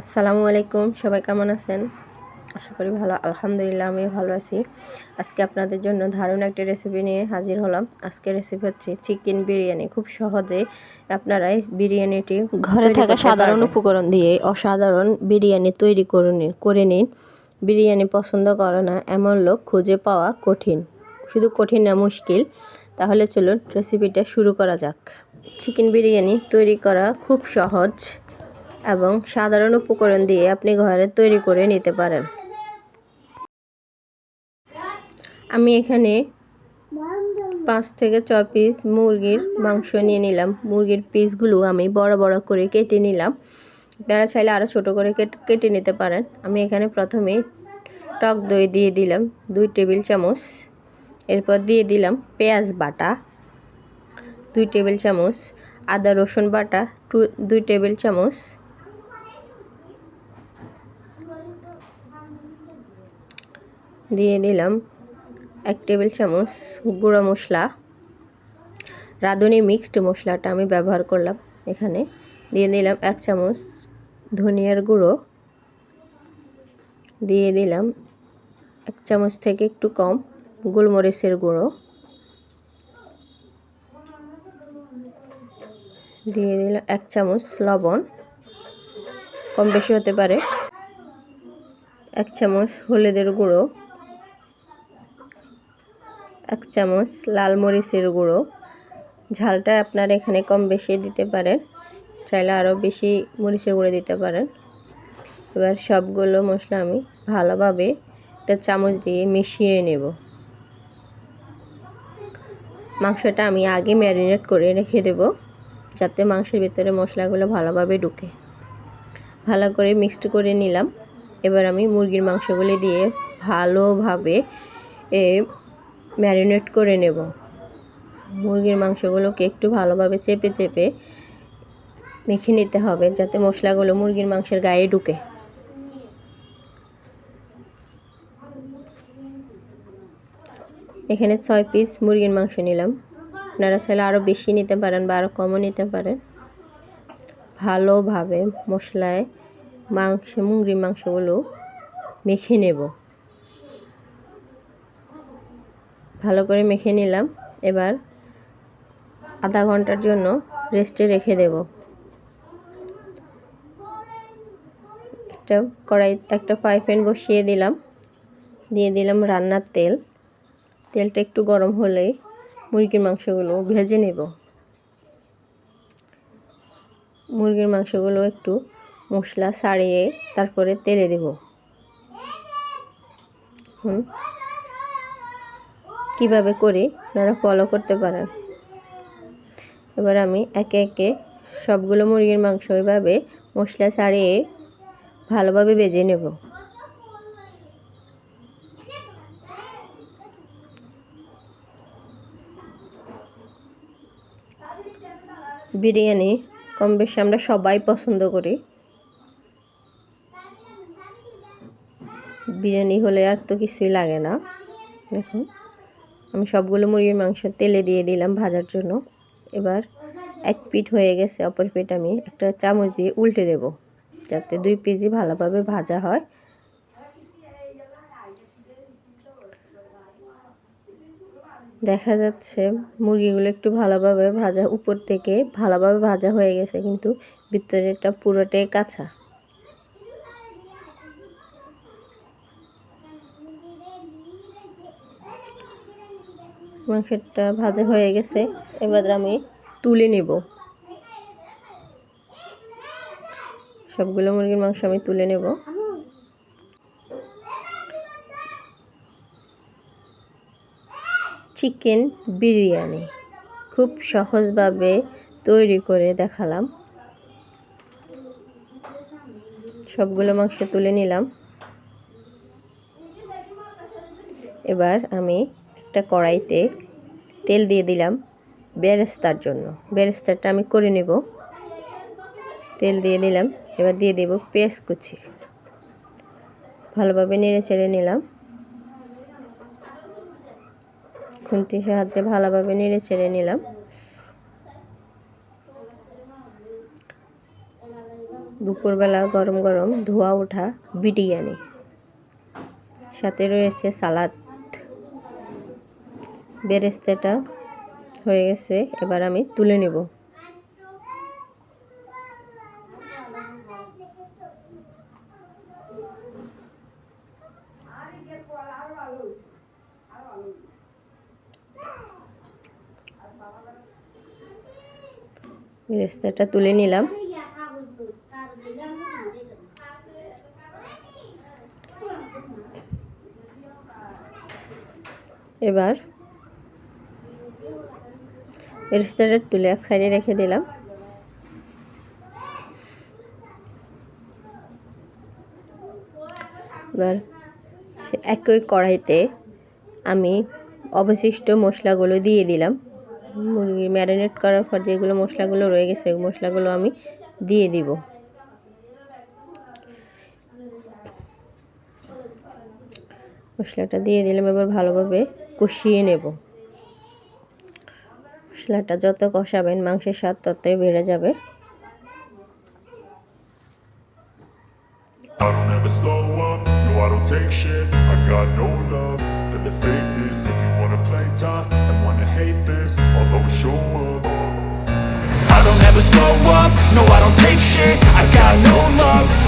আসসালামু আলাইকুম সবাই কেমন আছেন? আশা করি ভালো আলহামদুলিল্লাহ আমি ভালো আছি। আজকে আপনাদের জন্য দারুণ একটা রেসিপি নিয়ে হাজির হলাম। আজকে রেসিপি হচ্ছে চিকেন বিরিয়ানি। খুব সহজে আপনারা এই বিরিয়ানিটি ঘরে থাকা সাধারণ উপকরণ দিয়ে অসাধারণ বিরিয়ানি তৈরি করে নিন করে নিন। বিরিয়ানি পছন্দ করে না এমন লোক খুঁজে পাওয়া কঠিন। শুধু কঠিন না মুশকিল। তাহলে চলুন রেসিপিটা শুরু করা যাক। চিকেন বিরিয়ানি তৈরি করা খুব সহজ। এবং সাধারণ উপকরণ দিয়ে আপনি ঘরে তৈরি করে নিতে পারেন। আমি এখানে পাঁচ থেকে ছ পিস মুরগির মাংস নিয়ে নিলাম। মুরগির পিসগুলো আমি বড় বড় করে কেটে নিলাম। আপনারা চাইলে আরও ছোটো করে কেটে নিতে পারেন। আমি এখানে প্রথমে টক দই দিয়ে দিলাম, দুই টেবিল চামচ। এরপর দিয়ে দিলাম পেঁয়াজ বাটা, দুই টেবিল চামচ আদা রসুন বাটা, টু, দুই টেবিল চামচ দিয়ে দিলাম এক টেবিল চামচ গুঁড়ো মশলা, রাঁধুনি মিক্সড মশলাটা আমি ব্যবহার করলাম এখানে। দিয়ে দিলাম এক চামচ ধনিয়ার গুঁড়ো। দিয়ে দিলাম এক চামচ থেকে একটু কম গোলমরিচের গুঁড়ো। দিয়ে দিলাম এক চামচ লবণ, কম বেশি হতে পারে। এক চামচ হলুদের গুঁড়ো। এক চামচ লাল মরিচের গুঁড়ো। ঝালটা আপনার এখানে কম বেশি দিতে পারেন, চাইলে আরও বেশি মরিচের গুঁড়ো দিতে পারেন। এবার সবগুলো মশলা আমি ভালোভাবে একটা চামচ দিয়ে মিশিয়ে নেব। মাংসটা আমি আগে ম্যারিনেট করে রেখে দেব, যাতে মাংসের ভিতরে মশলাগুলো ভালোভাবে ঢুকে। ভালো করে মিক্সড করে নিলাম। এবার আমি মুরগির মাংসগুলি দিয়ে ভালোভাবে ম্যারিনেট করে নেব। মুরগির মাংসগুলোকে একটু ভালোভাবে চেপে চেপে মেখে নিতে হবে যাতে মশলাগুলো মুরগির মাংসের গায়ে ঢুকে। এখানে ছয় পিস মুরগির মাংস নিলাম। আপনারা চাইলে আরও বেশি নিতে পারেন বা আরও কমও নিতে পারেন। ভালোভাবে মশলায় মাংস, মুরগির মাংসগুলো মেখে নেব। ভালো করে মেখে নিলাম। এবার আধা ঘণ্টার জন্য রেস্টে রেখে দেব। একটা কড়াই, একটা ফ্রাই প্যান বসিয়ে দিলাম। দিয়ে দিলাম রান্নার তেল। তেলটা একটু গরম হলেই মুরগির মাংসগুলো ভেজে নেব। মুরগির মাংসগুলো একটু মশলা ছাড়িয়ে তারপরে তেলে দেব। হুম কীভাবে করে, আপনারা ফলো করতে পারেন। এবার আমি একে একে সবগুলো মুরগির মাংস এভাবে মশলা ছাড়িয়ে ভালোভাবে বেজে নেব। বিরিয়ানি কম বেশি আমরা সবাই পছন্দ করি। বিরিয়ানি হলে আর তো কিছুই লাগে না। দেখুন। আমি সবগুলো মুরগির মাংস তেলে দিয়ে দিলাম ভাজার জন্য। এবার এক পিঠ হয়ে গেছে, অপর পিঠ আমি একটা চামচ দিয়ে উল্টে দেব, যাতে দুই পিসই ভালোভাবে ভাজা হয়। দেখা যাচ্ছে মুরগিগুলো একটু ভালোভাবে ভাজা, উপর থেকে ভালোভাবে ভাজা হয়ে গেছে, কিন্তু ভিতরেটা পুরোটাই কাঁচা। মাংসটা ভাজা হয়ে গেছে, এবার আমি তুলে নেব। সবগুলো মুরগির মাংস আমি তুলে নেব। চিকেন বিরিয়ানি খুব সহজভাবে তৈরি করে দেখালাম। সবগুলো মাংস তুলে নিলাম। এবার আমি একটা কড়াইতে তেল দিয়ে দিলাম বেরেস্তার জন্য। বেরেস্তারটা আমি করে নেব। তেল দিয়ে দিলাম। এবার দিয়ে দেব পেঁয়াজ কুচি। ভালোভাবে নেড়ে চেড়ে নিলাম। খুন্তির সাহায্যে ভালোভাবে নেড়ে চেড়ে নিলাম। দুপুরবেলা গরম গরম ধোয়া ওঠা বিরিয়ানি। সাথে রয়েছে সালাদ। বেরেস্তাটা হয়ে গেছে এবার আমি তুলে নেব। বেরেস্তাটা তুলে নিলাম। এবার বেরেস্তাটা তুলে এক সাইডে রেখে দিলাম। এবার একই কড়াইতে আমি অবশিষ্ট মশলাগুলো দিয়ে দিলাম। মুরগি ম্যারিনেট করার পর যেগুলো মশলাগুলো রয়ে গেছে, ওই মশলাগুলো আমি দিয়ে দিব। মশলাটা দিয়ে দিলাম, এবার ভালোভাবে কষিয়ে নেব। মশলাটা যত কষাবেন মাংসের স্বাদ ততই বেড়ে যাবে I don't ever slow up, no I don't take shit I got no love for the fakeness If you wanna play tough and wanna hate this I'll always show up I don't ever slow up, no I don't take shit I got no love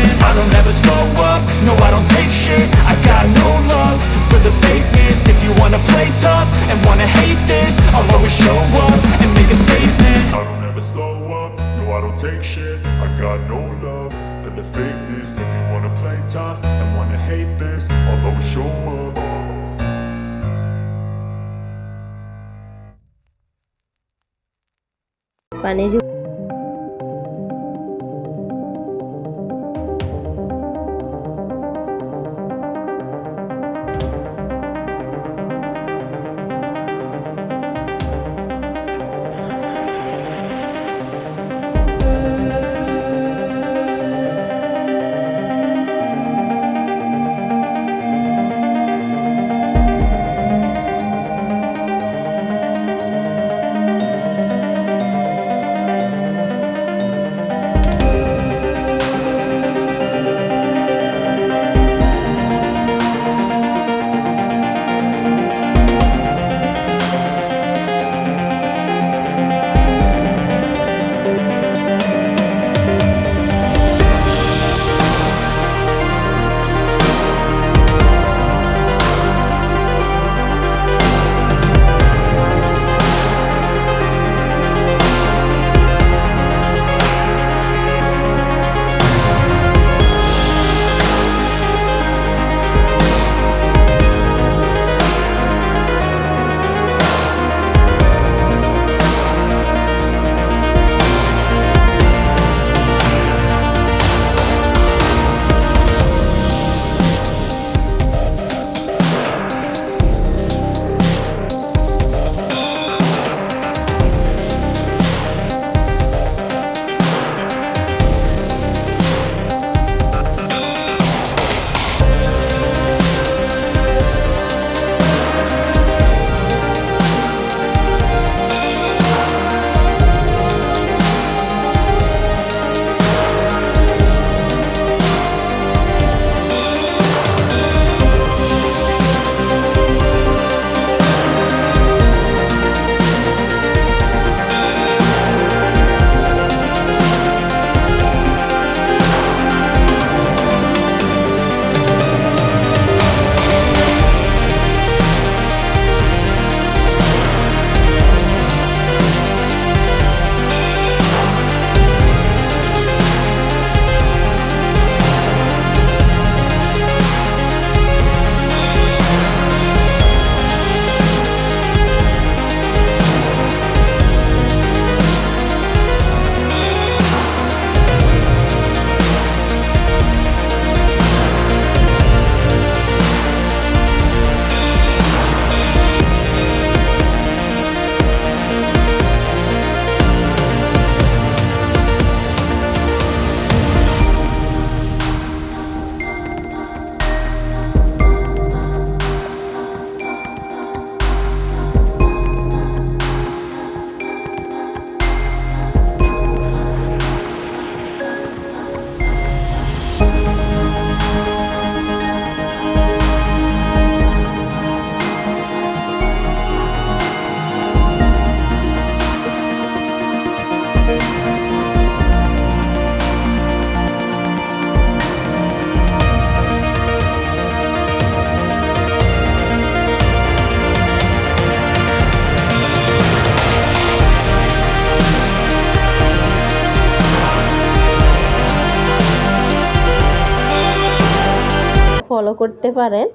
করতে পারেন।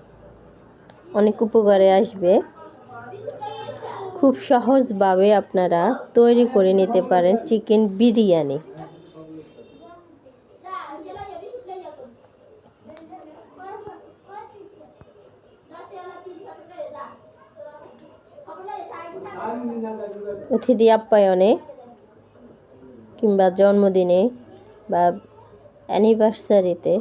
অনেক উপকারে আসবে। খুব সহজভাবে আপনারা তৈরি করে নিতে পারেন চিকেন বিরিয়ানি। অতিথি আপ্যায়নে কিংবা জন্মদিনে বা অ্যানিভার্সারিতে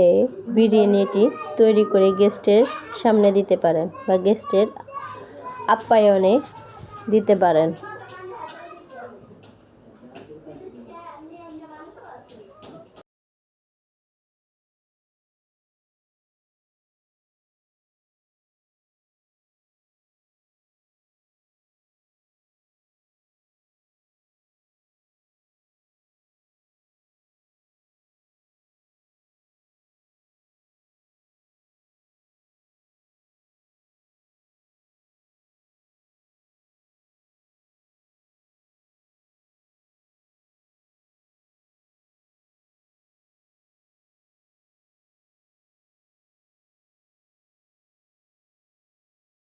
এই বিরিয়ানিটি তৈরি করে গেস্টের সামনে দিতে পারেন বা গেস্টের আপ্যায়নে দিতে পারেন।